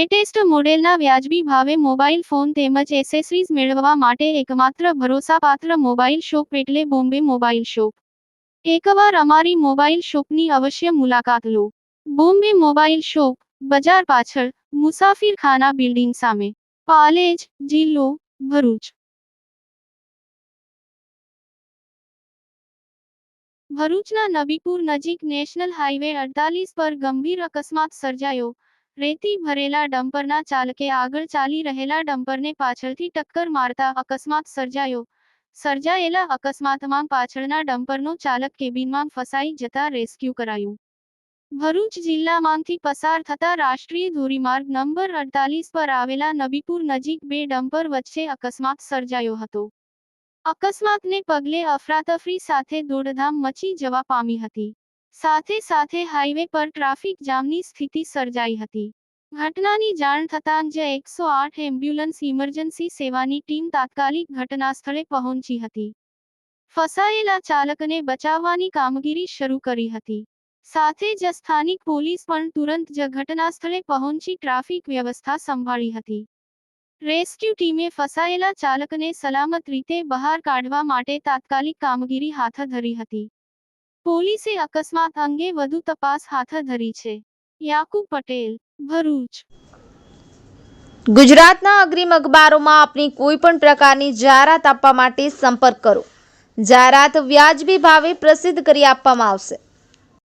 Latest મોડેલના વ્યાજબી ભાવે મોબાઈલ ફોન તેમજ એસેસરીઝ મેળવવા માટે એકમાત્ર ભરોસાપાત્ર મોબાઈલ શોપ એટલે બોમ્બે મોબાઈલ શોપ. એકવાર અમારી મોબાઈલ શોપની અવશ્ય મુલાકાત લો. બોમ્બે મોબાઈલ શોપ, બજાર પાછળ, મુસાફિરખાના બિલ્ડિંગ સામે. પાલેજ, જિલ્લો, ભરૂચ. ભરૂચના નબીપુર નજીક નેશનલ હાઈવે અડતાલીસ પર ગંભીર અકસ્માત સર્જાયો. રેતી ભરેલા ડમ્પરના ચાલકે આગળ ચાલી રહેલા ડમ્પરને પાછળથી ટક્કર મારતા અકસ્માત સર્જાયો. સર્જાયેલા અકસ્માતમાં પાછળના ડમ્પરનો ચાલક કેબિનમાં ફસાઈ જતા રેસ્ક્યુ કરાયું. ભરૂચ જિલ્લામાંથી પસાર થતા રાષ્ટ્રીય ધોરીમાર્ગ નંબર અડતાલીસ પર આવેલા નબીપુર નજીક બે ડમ્પર વચ્ચે અકસ્માત સર્જાયો હતો. અકસ્માતને પગલે અફરાતફરી સાથે દોડધામ મચી જવા પામી હતી. સાથે સાથે હાઈવે પર ટ્રાફિક જામની સ્થિતિ સર્જાઈ હતી. ઘટનાની જાણ થતાં જ એકસો આઠ એમ્બ્યુલન્સ ઇમરજન્સી સેવાની ટીમ તાત્કાલિક ઘટનાસ્થળે પહોંચી હતી. ફસાયેલા ચાલકને બચાવવાની કામગીરી શરૂ કરી હતી. સાથે જ સ્થાનિક પોલીસ પણ તુરંત જ ઘટનાસ્થળે પહોંચી ટ્રાફિક વ્યવસ્થા સંભાળી હતી. રેસ્ક્યુ ટીમે ફસાયેલા ચાલકને સલામત રીતે બહાર કાઢવા માટે તાત્કાલિક કામગીરી હાથ ધરી હતી. પોલીસે અકસ્માત અંગે વધુ તપાસ હાથ ધરી છે. યાકુબ પટેલ, ભરૂચ. ગુજરાતના અગ્રીમ અખબારોમાં આપની કોઈ પણ પ્રકારની જાહેરાત આપવા માટે સંપર્ક કરો. જાહેરાત વ્યાજબી ભાવે પ્રસિદ્ધ કરી આપવામાં આવશે.